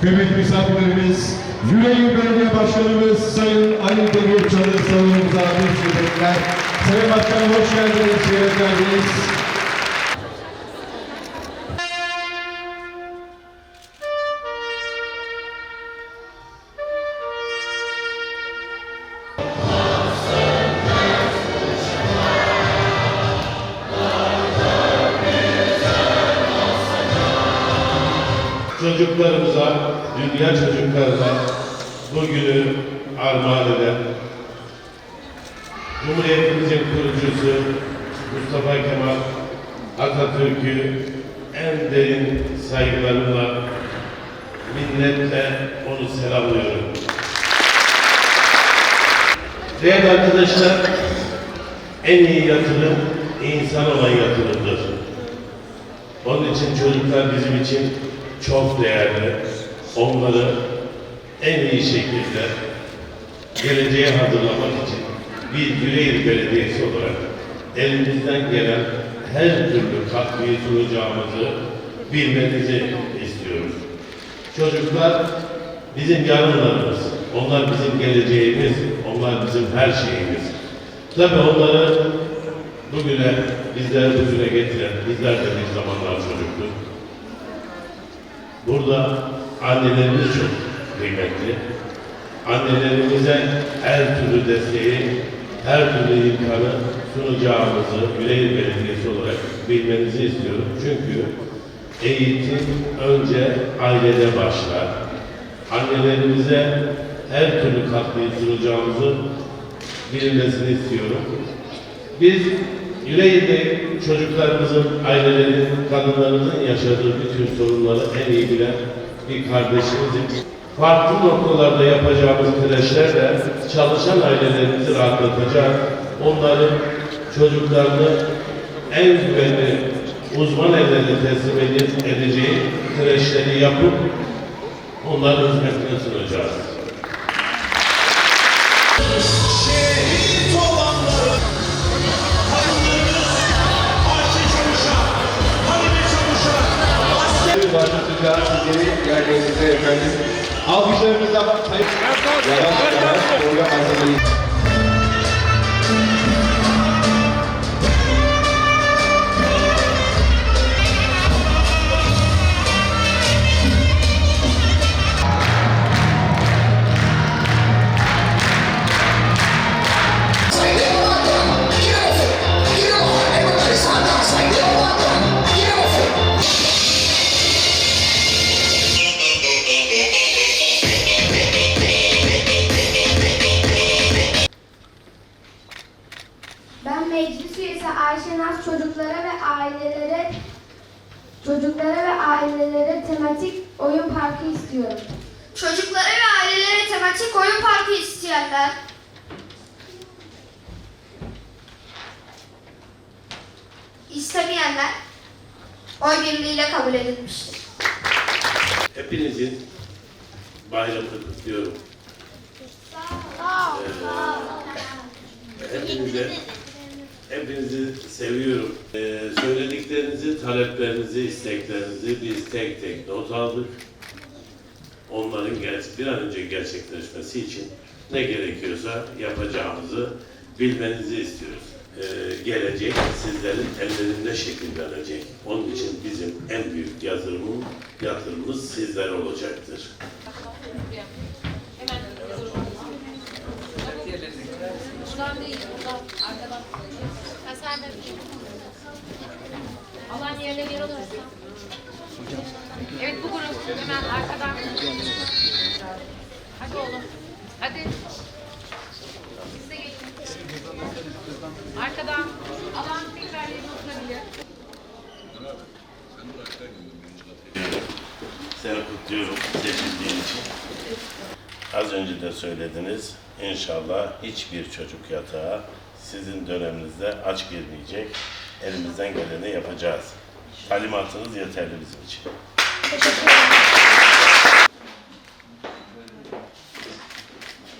Kıymetli misafirlerimiz, Yüreğir Belediye Başkanımız Sayın Ali Demircan'ı salonumuza teşrif ettiler. Sayın Başkanım hoş geldiniz, şeref geldiniz. Çocuklarımıza, dünya çocuklarına bugünü armağan eden Cumhuriyetimizin kurucusu Mustafa Kemal Atatürk'ü en derin saygılarımla, minnetle onu selamlıyorum. Değerli arkadaşlar, en iyi yatırım insan olan yatırımdır. Onun için çocuklar bizim için çok değerli. Onları en iyi şekilde geleceğe hazırlamak için bir Yüreğir Belediyesi olarak elimizden gelen her türlü katkıyı sunacağımızı bilmenizi istiyoruz. Çocuklar bizim yarınlarımız, onlar bizim geleceğimiz, onlar bizim her şeyimiz. Tabii onları bugüne, bizleri bugüne getiren, bizler de bir zamanlar çocuktuk. Burada annelerimiz çok kıymetli. Annelerimize her türlü desteği, her türlü imkanı sunacağımızı Yüreğir Belediyesi olarak bilmenizi istiyorum. Çünkü eğitim önce ailede başlar. Annelerimize her türlü katkıyı sunacağımızı bilinmesini istiyorum. Biz Yüreğir'de çocuklarımızın, ailelerin, kadınlarımızın yaşadığı bütün sorunları en iyi bilen bir kardeşimizim. Farklı noktalarda yapacağımız kreşlerle çalışan ailelerimizi rahatlatacak, onların çocuklarını en güvenli uzman ellerine teslim edip edeceği kreşleri yapıp onların hizmetine sunacağız. Sizleri yerlerinize efendim. Alkışlarınızla sayın. Yavaş yavaş ailelere çocuklara ve ailelere tematik oyun parkı istiyorum. Çocuklara ve ailelere tematik oyun parkı isteyenler. İstemeyenler oy birliğiyle kabul edilmiştir. Hepinizin bayramını kutluyorum. Ee, hepinize, hepinizi seviyorum. Ee, söylediklerinizi, taleplerinizi, isteklerinizi biz tek tek not aldık. Onların bir an önce gerçekleşmesi için ne gerekiyorsa yapacağımızı bilmenizi istiyoruz. Ee, gelecek sizlerin ellerinde şekillenecek. Onun için bizim en büyük yatırımımız, yatırımımız sizler olacaktır. Buradan değil, buradan, arkadan. Alan yerine geri alırsan. Evet bu grup hemen arkadan. Hadi oğlum. Hadi. Siz de geçin. Arkadan. Alan tekrar yerine oturabilir. Seni kutluyorum seçildiğin için. Az önce de söylediniz. İnşallah hiçbir çocuk yatağı sizin döneminizde aç girmeyecek. Elimizden geleni yapacağız. Talimatınız yeterli bizim için. Teşekkür ederim.